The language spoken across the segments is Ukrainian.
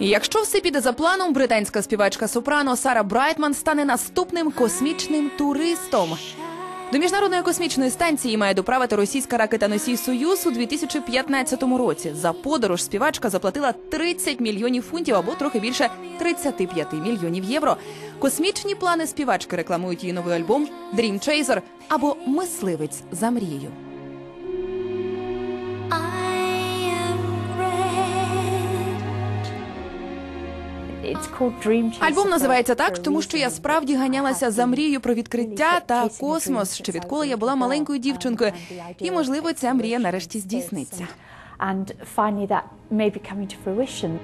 Якщо все піде за планом, британська співачка сопрано Сара Брайтман стане наступним космічним туристом. До міжнародної космічної станції має доправити російська ракета-носій Союз у 2015 році. За подорож співачка заплатила 30 мільйонів фунтів або трохи більше 35 мільйонів євро. Космічні плани співачки рекламують її новий альбом Dream Chaser або Мисливець за мрією. Альбом називається так, тому що я справді ганялася за мрією про відкриття та космос, ще відколи я була маленькою дівчинкою. І можливо, ця мрія нарешті здійсниться. Fruition.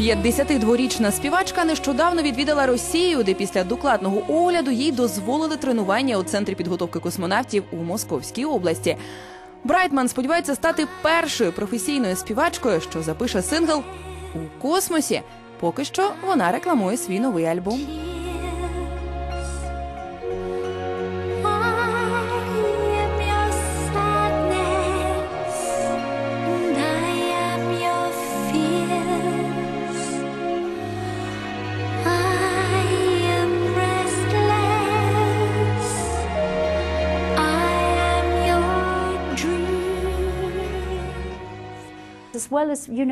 52-річна співачка нещодавно відвідала Росію, де після докладного огляду їй дозволили тренування у центрі підготовки космонавтів у Московській області. Брайтман сподівається стати першою професійною співачкою, що запише сингл у космосі. Поки що вона рекламує свій новий альбом.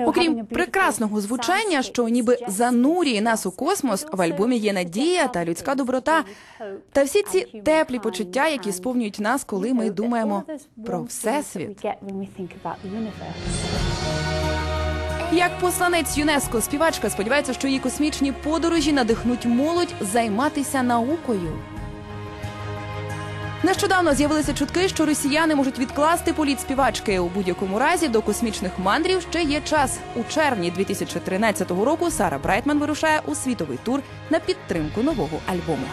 Окрім прекрасного звучання, що ніби занурює нас у космос, в альбомі є надія та людська доброта. Та всі ці теплі почуття, які сповнюють нас, коли ми думаємо про всесвіт. Як посланець ЮНЕСКО, співачка сподівається, що її космічні подорожі надихнуть молодь займатися наукою. Нещодавно з'явилися чутки, що росіяни можуть відкласти політ співачки. У будь-якому разі до космічних мандрів ще є час. У червні 2013 року Сара Брайтман вирушає у світовий тур на підтримку нового альбому.